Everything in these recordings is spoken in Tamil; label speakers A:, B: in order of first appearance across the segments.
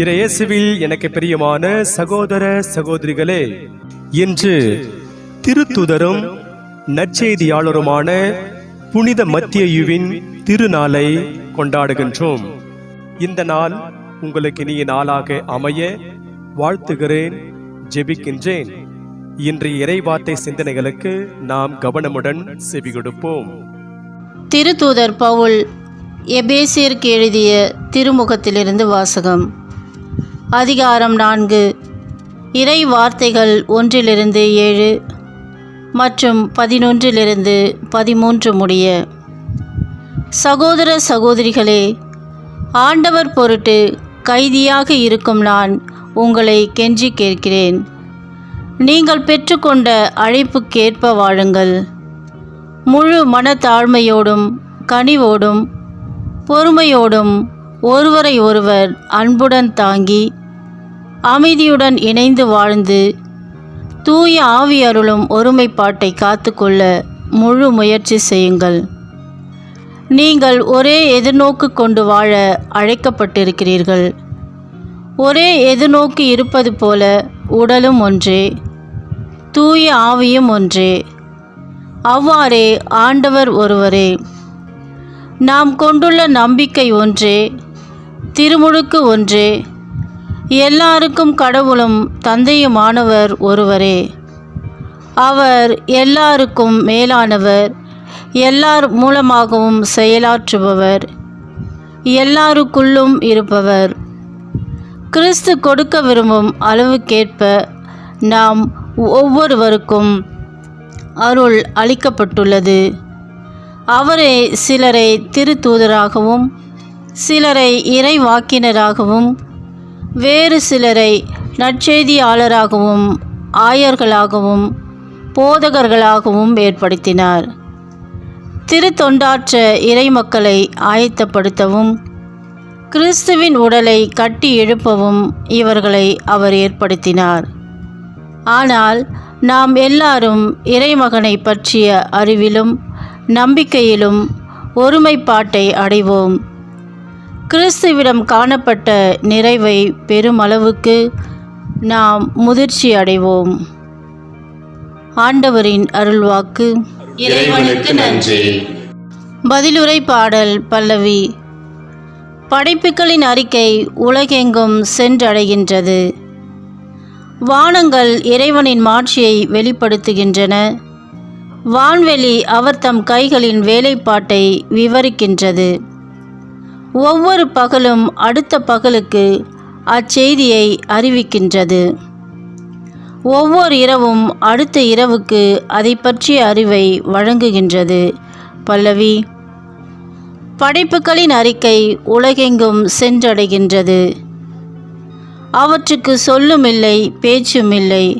A: இறையேசுவில் எனக்கு பிரியமான சகோதர சகோதரிகளே இன்று திருத்துதரும் நற்செய்தியாளருமான புனித மத்தியுவின் திருநாளை கொண்டாடுகின்றோம். இந்த நாள் உங்களுக்கு இனிய நாளாக அமைய வாழ்த்துகிறேன் ஜெபிக்கின்றேன். இன்று இறைவார்த்தை சிந்தனைகளுக்கு நாம் கவனமுடன் செவி கொடுப்போம்
B: திருத்தூதர் பவுல் எபேசியருக்கு எழுதிய திருமுகத்திலிருந்து வாசகம். அதிகாரம் நான்கு. இறை வார்த்தைகள் ஒன்றிலிருந்து ஏழு மற்றும் பதினொன்றிலிருந்து பதிமூன்று முடிய. சகோதர சகோதரிகளே ஆண்டவர் பொருட்டு கைதியாக இருக்கும் நான் உங்களை கெஞ்சி கேட்கிறேன். நீங்கள் பெற்றுக்கொண்ட அழைப்புக்கேற்ப வாழுங்கள். முழு மனத்தாழ்மையோடும் கனிவோடும் பொறுமையோடும் ஒருவரை ஒருவர் அன்புடன் தாங்கி அமைதியுடன் இணைந்து வாழ்ந்து தூய ஆவி அருளும் ஒருமைப்பாட்டை காத்துக்கொள்ள முழு முயற்சி செய்யுங்கள். நீங்கள் ஒரே எதிர்நோக்கு கொண்டு வாழ அழைக்கப்பட்டிருக்கிறீர்கள். ஒரே எதிர்நோக்கு இருப்பது போல உடலும் ஒன்றே தூய ஆவியும் ஒன்றே. அவ்வாறே ஆண்டவர் ஒருவரே. நாம் கொண்டுள்ள நம்பிக்கை ஒன்றே திருமுழுக்கு ஒன்றே. எல்லாருக்கும் கடவுளும் தந்தையுமானவர் ஒருவரே. அவர் எல்லாருக்கும் மேலானவர். எல்லார் மூலமாகவும் செயலாற்றுபவர். எல்லாருக்குள்ளும் இருப்பவர். கிறிஸ்து கொடுக்க விரும்பும் அளவுக்கேற்ப நாம் ஒவ்வொருவருக்கும் அருள் அளிக்கப்பட்டுள்ளது. அவரே சிலரை திருத்தூதராகவும் சிலரை இறைவாக்கினராகவும் வேறு சிலரை நற்செய்தியாளராகவும் ஆயர்களாகவும் போதகர்களாகவும் ஏற்படுத்தினார். திருத்தொண்டாற்ற இறைமக்களை ஆயத்தப்படுத்தவும் கிறிஸ்துவின் உடலை கட்டி எழுப்பவும் இவர்களை அவர் ஏற்படுத்தினார். ஆனால் நாம் எல்லாரும் இறைமகனை பற்றிய அறிவிலும் நம்பிக்கையிலும் ஒருமைப்பாட்டை அடைவோம். கிறிஸ்துவிடம் காணப்பட்ட நிறைவை பெருமளவுக்கு நாம் முதிர்ச்சி அடைவோம். ஆண்டவரின் அருள்வாக்கு.
C: இறைவனுக்கு நன்றி.
B: பதிலுரை பாடல் பல்லவி. படைப்புகளின் அறிக்கை உலகெங்கும் சென்றடைகின்றது. வானங்கள் இறைவனின் மாட்சியை வெளிப்படுத்துகின்றன. வான்வெளி அவர் தம் கைகளின் வேலைப்பாட்டை விவரிக்கின்றது. ஒவ்வொரு பகலும் அடுத்த பகலுக்கு அச்செய்தியை அறிவிக்கின்றது. ஒவ்வொரு இரவும் அடுத்த இரவுக்கு அதை பற்றிய அறிவை வழங்குகின்றது. பல்லவி படைப்புகளின் அறிக்கை உலகெங்கும் சென்றடைகின்றது. அவற்றுக்கு சொல்லுமில்லை பேச்சுமில்லை.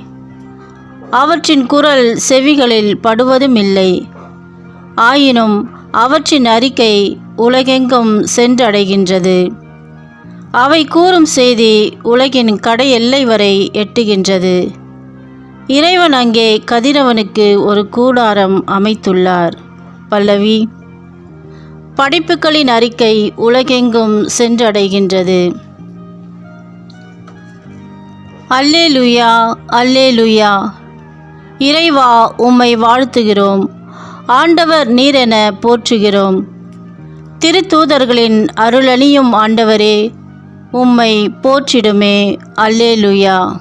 B: அவற்றின் குரல் செவிகளில் படுவதும் இல்லை ஆயினும் அவற்றின் அறிக்கை உலகெங்கும் சென்றடைகின்றது. அவை கூறும் செய்தி உலகின் கடை எல்லை வரை எட்டுகின்றது. இறைவன் அங்கே கதிரவனுக்கு ஒரு கூடாரம் அமைத்துள்ளார். பல்லவி படைப்புகளின் அறிக்கை உலகெங்கும் சென்றடைகின்றது. அல்லே லுயா அல்லே லுயா இறைவா உம்மை வாழ்த்துகிறோம். ஆண்டவர் நீரென போற்றுகிறோம். திருத்தூதர்களின் அருளணியும் ஆண்டவரே உம்மை போற்றிடுமே. அல்லேலுயா.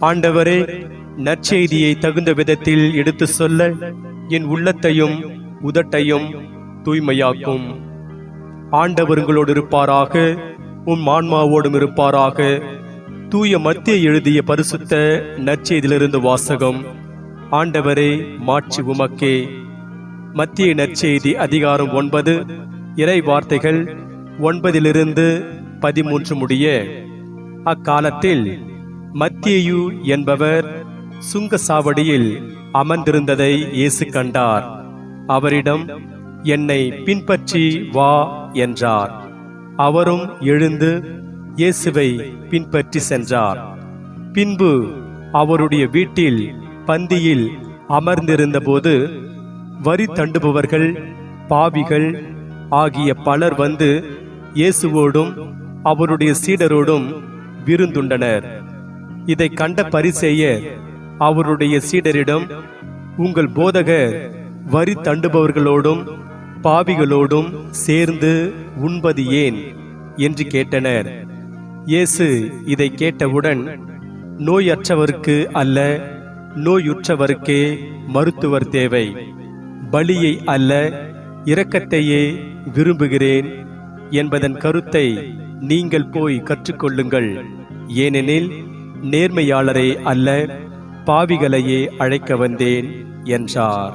A: ஆண்டவரே நற்செய்தியை தகுந்த விதத்தில் எடுத்து சொல்ல என் உள்ளத்தையும் உதட்டையும் தூய்மையாக்கும். ஆண்டவர் உங்களோடு இருப்பாராக உம் ஆன்மாவோடும் இருப்பாராக. தூய மத்திய எழுதிய பரிசுத்த நற்செய்தியிலிருந்து வாசகம். ஆண்டவரே மாட்சி உமக்கே. மத்திய நற்செய்தி அதிகாரம் ஒன்பது இறை வார்த்தைகள் ஒன்பதிலிருந்து பதிமூன்று முடிய அக்காலத்தில் மத்தியு என்பவர் சுங்கசாவடியில் அமர்ந்திருந்ததை இயேசு கண்டார். அவரிடம் என்னை பின்பற்றி வா என்றார். அவரும் எழுந்து இயேசுவை பின்பற்றி சென்றார். பின்பு அவருடைய வீட்டில் பந்தியில் அமர்ந்திருந்தபோது வரி தண்டுபவர்கள் பாவிகள் ஆகிய பலர் வந்து இயேசுவோடும் அவருடைய சீடரோடும் விருந்துண்டனர். இதை கண்ட பரிசெய்ய அவருடைய சீடரிடம் உங்கள் போதகர் வரி தண்டுபவர்களோடும் பாவிகளோடும் சேர்ந்து உண்பது ஏன்? என்று கேட்டனர். இயேசு இதை கேட்டவுடன் நோயற்றவருக்கு அல்ல நோயுற்றவருக்கே மருத்துவர் தேவை. பலியை அல்ல இரக்கத்தையே விரும்புகிறேன் என்பதன் கருத்தை நீங்கள் போய் கற்றுக்கொள்ளுங்கள். ஏனெனில் நேர்மையாளரை அல்ல பாவிகளையே அழைக்க வந்தேன் என்றார்.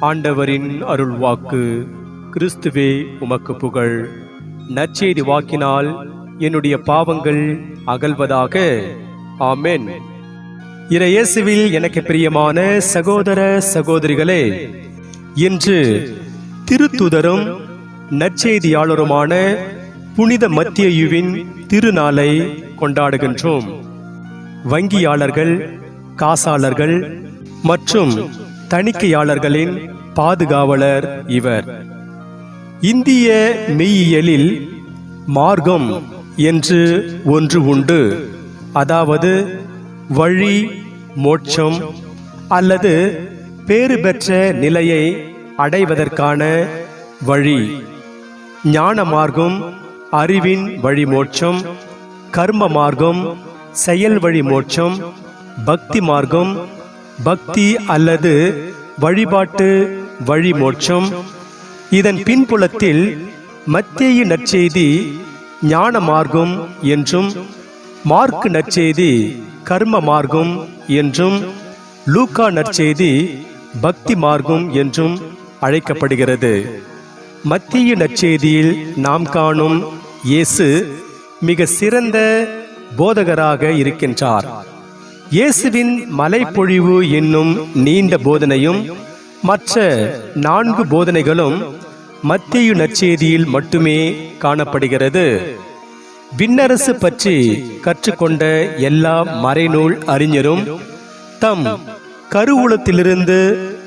A: ஆண்டவரின் அருள்வாக்கு கிறிஸ்துவே உமக்கு புகழ். நற்செய்தி வாக்கினால் என்னுடைய பாவங்கள் அகல்வதாக. ஆமென். இறையேசுவில் எனக்கு பிரியமான சகோதர சகோதரிகளே என்று திருத்துதரும் நற்செய்தியாளருமான புனித மத்தியுவின் திருநாளை கொண்டாடுகின்றோம். வங்கியாளர்கள் காசாளர்கள் மற்றும் தணிக்கையாளர்களின் பாதுகாவலர் இவர். இந்திய மெய்யியலில் மார்க்கம் என்று ஒன்று உண்டு. அதாவது வழி மோட்சம் அல்லது பேறு பெற்ற நிலையை அடைவதற்கான வழி. ஞான மார்க்கம் அறிவின் வழி மோட்சம் கர்ம மார்க்கம் செயல் வழி மோட்சம் பக்தி மார்க்கம் பக்தி அல்லது வழிபாட்டு வழி மோட்சம். இதன் பின்புலத்தில் மத்தேயு நற்செய்தி ஞான மார்க்கம் என்றும் மார்க் நற்செய்தி கர்ம மார்க்கம் என்றும் லூக்கா நற்செய்தி பக்தி மார்க்கம் என்றும் அழைக்கப்படுகிறது. மத்திய நற்செய்தியில் நாம் காணும் இயேசு மிக சிறந்த போதகராக இருக்கின்றார். இயேசுவின் மலைப்பொழிவு என்னும் நீண்ட போதனையும் மற்ற நான்கு போதனைகளும் மத்திய நற்செய்தியில் மட்டுமே காணப்படுகிறது. விண்ணரசு பற்றி கற்றுக்கொண்ட எல்லா மறைநூல் அறிஞரும் தம் கருவூலத்திலிருந்து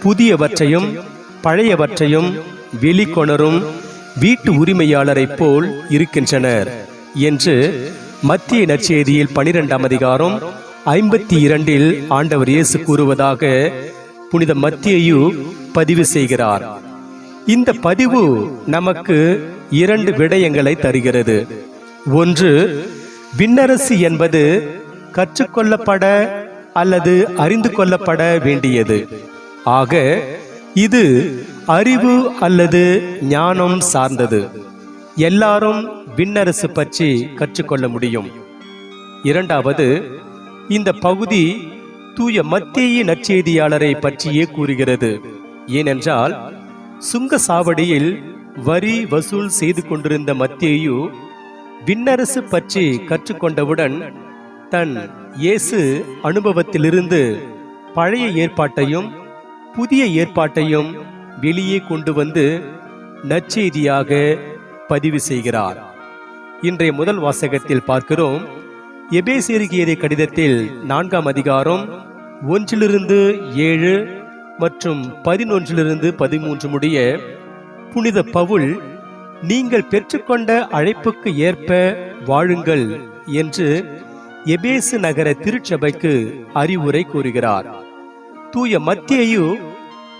A: புதியவற்றையும் பழையவற்றையும் வெளிக்கொணரும் வீட்டு உரிமையாளரைப் போல் இருக்கின்றனர் என்று மத்திய நற்செய்தியில் பனிரெண்டாம் அதிகாரம் ஐம்பத்தி இரண்டில் ஆண்டவர் இயேசு கூறுவதாக புனித மத்தியு பதிவு செய்கிறார். இந்த பதிவு நமக்கு இரண்டு விடயங்களை தருகிறது. ஒன்று விண்ணரசு என்பது கற்றுக்கொள்ளப்பட அல்லது அறிந்து கொள்ளப்பட வேண்டியது. ஆக இது அறிவு அல்லது ஞானம் சார்ந்தது. எல்லாரும் விண்ணரசு பற்றி கற்றுக்கொள்ள முடியும். இரண்டாவது இந்த பகுதி தூய மத்திய நற்செய்தியாளரை பற்றியே கூறுகிறது. ஏனென்றால் சுங்க சாவடியில் வரி வசூல் செய்து கொண்டிருந்த மத்தியு விண்ணரசு பற்றி கற்றுக்கொண்டவுடன் தன் இயேசு அனுபவத்திலிருந்து பழைய ஏற்பாட்டையும் புதிய ஏற்பாட்டையும் வெளியே கொண்டு வந்து நற்செய்தியாக பதிவு செய்கிறார். இன்றைய முதல் வாசகத்தில் பார்க்கிறோம். எபேசேருகியரை கடிதத்தில் நான்காம் அதிகாரம் ஒன்றிலிருந்து ஏழு மற்றும் பதினொன்றிலிருந்து பதிமூன்று முடிய புனித பவுல் நீங்கள் பெற்றுக்கொண்ட அழைப்புக்கு ஏற்ப வாழுங்கள் என்று எபேசு நகர திருச்சபைக்கு அறிவுரை கூறுகிறார். தூய மத்தியையு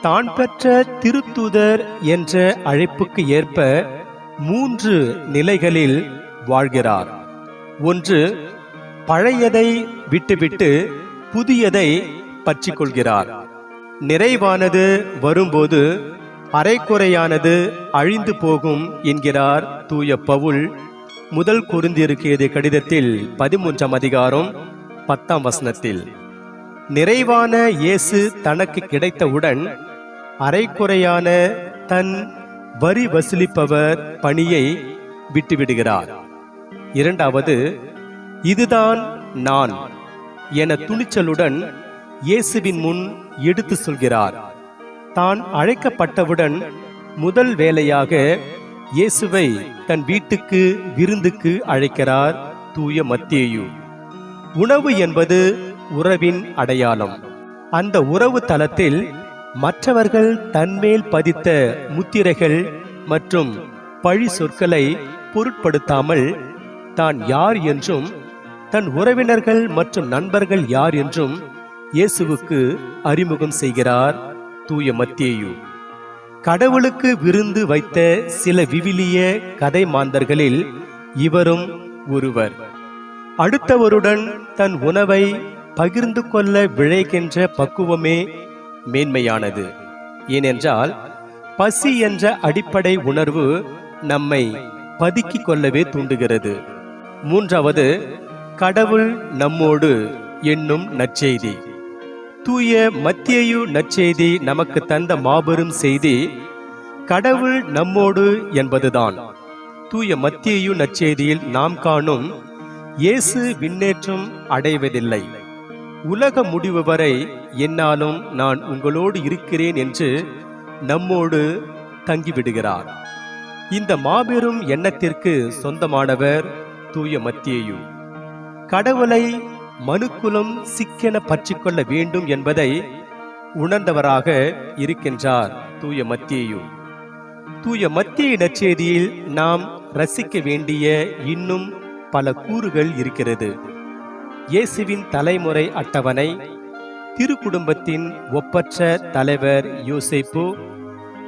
A: தான் பெற்ற திருத்தூதர் என்ற அழைப்புக்கு ஏற்ப மூன்று நிலைகளில் வாழ்கிறார். ஒன்று பழையதை விட்டுவிட்டு புதியதை பற்றி கொள்கிறார் நிறைவானது வரும்போது அரைக்குறையானது அழிந்து போகும் என்கிறார் தூய பவுல். முதல் குருந்திருக்கியது கடிதத்தில் பதிமூன்றாம் அதிகாரம் பத்தாம் வசனத்தில் நிறைவான இயேசு தனக்கு கிடைத்தவுடன் அரைக்குறையான தன் வரி வசூலிப்பவர் பணியை விட்டுவிடுகிறார். இரண்டாவது இதுதான் நான் என துணிச்சலுடன் இயேசுவின் முன் எடுத்து சொல்கிறார். தான் அழைக்கப்பட்டவுடன் முதல் வேலையாக இயேசுவை தன் வீட்டுக்கு விருந்துக்கு அழைக்கிறார் தூய மத்தியு. உணவு என்பது உறவின் அடையாளம். அந்த உறவு தளத்தில் மற்றவர்கள் தன்மேல் பதித்த முத்திரைகள் மற்றும் பழி சொற்களை பொருட்படுத்தாமல் தான் யார் என்றும் தன் உறவினர்கள் மற்றும் நண்பர்கள் யார் என்றும் இயேசுவுக்கு அறிமுகம் செய்கிறார் தூய மத்தியு. கடவுளுக்கு விருந்து வைத்த சில விவிலிய கதை மாந்தர்களில் இவரும் ஒருவர். அடுத்தவருடன் தன் உணவை பகிர்ந்து கொள்ள விழைகின்ற பக்குவமே மேன்மையானது. ஏனென்றால் பசி என்ற அடிப்படை உணர்வு நம்மை பதுக்கிக் கொள்ளவே தூண்டுகிறது. மூன்றாவது கடவுள் நம்மோடு என்னும் நற்செய்தி. தூய மத்தியு நற்செய்தி நமக்கு தந்த மாபெரும் செய்தி கடவுள் நம்மோடு என்பதுதான். தூய மத்தியு நற்செய்தியில் நாம் காணும் இயேசு விண்ணேற்றம் அடைவதில்லை. உலக முடிவு வரை என்னாலும் நான் உங்களோடு இருக்கிறேன் என்று நம்மோடு தங்கிவிடுகிறார். இந்த மாபெரும் எண்ணத்திற்கு சொந்தமானவர் தூய மத்தியு கடவுளை மனுக்குலம் சிக்கென பற்றிக்கொள்ள வேண்டும் என்பதை உணர்ந்தவராக இருக்கின்றார் தூய மத்தியு. தூய மத்திய நற்செய்தியில் நாம் ரசிக்க வேண்டிய இன்னும் பல கூறுகள் இருக்கிறது. இயேசுவின் தலைமுறை அட்டவணை திருக்குடும்பத்தின் ஒப்பற்ற தலைவர் யோசேப்பு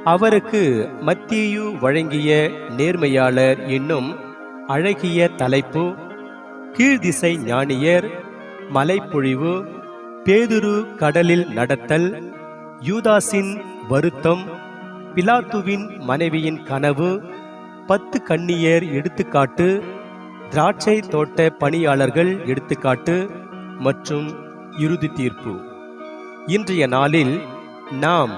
A: அவருக்கு மத்தியு வழங்கிய நேர்மையாளர் என்னும் அழகிய தலைப்பு கீழ்திசை ஞானியர் மலைப்பொழிவு பேதுரு கடலில் நடத்தல் யூதாஸின் வருத்தம் பிலாத்துவின் மனைவியின் கனவு பத்து கண்ணியர் எடுத்துக்காட்டு திராட்சை தோட்ட பணியாளர்கள் எடுத்துக்காட்டு மற்றும் இறுதி தீர்ப்பு. இன்றைய நாளில் நாம்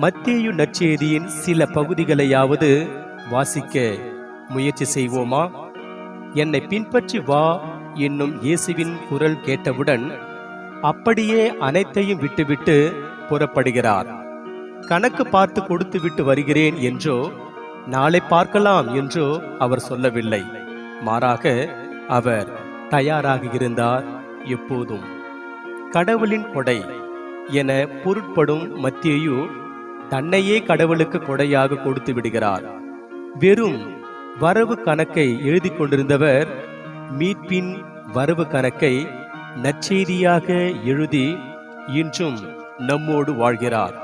A: மத்தியு நற்செய்தியின் சில பகுதிகளையாவது வாசிக்க முயற்சி செய்வோமா? என்னை பின்பற்றி வா என்னும் இயேசுவின் குரல் கேட்டவுடன் அப்படியே அனைத்தையும் விட்டுவிட்டு புறப்படுகிறார். கணக்கு பார்த்து கொடுத்து விட்டு வருகிறேன் என்றோ நாளை பார்க்கலாம் என்றோ அவர் சொல்லவில்லை. மாறாக அவர் தயாராக இருந்தார் எப்போதும். கடவுளின் கொடை என பொருட்படும் மத்தியு தன்னையே கடவுளுக்கு கொடையாக கொடுத்து விடுகிறார். வெறும் வரவு கணக்கை எழுதி கொண்டிருந்தவர் மீட்பின் வரவு கணக்கை நற்செய்தியாக எழுதி இன்றும் நம்மோடு வாழ்கிறார்.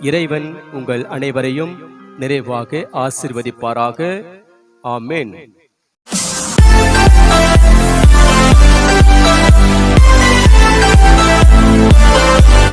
A: இறைவன் உங்கள் அனைவரையும் நிறைவாக ஆசிர்வதிப்பாராக. ஆமேன்.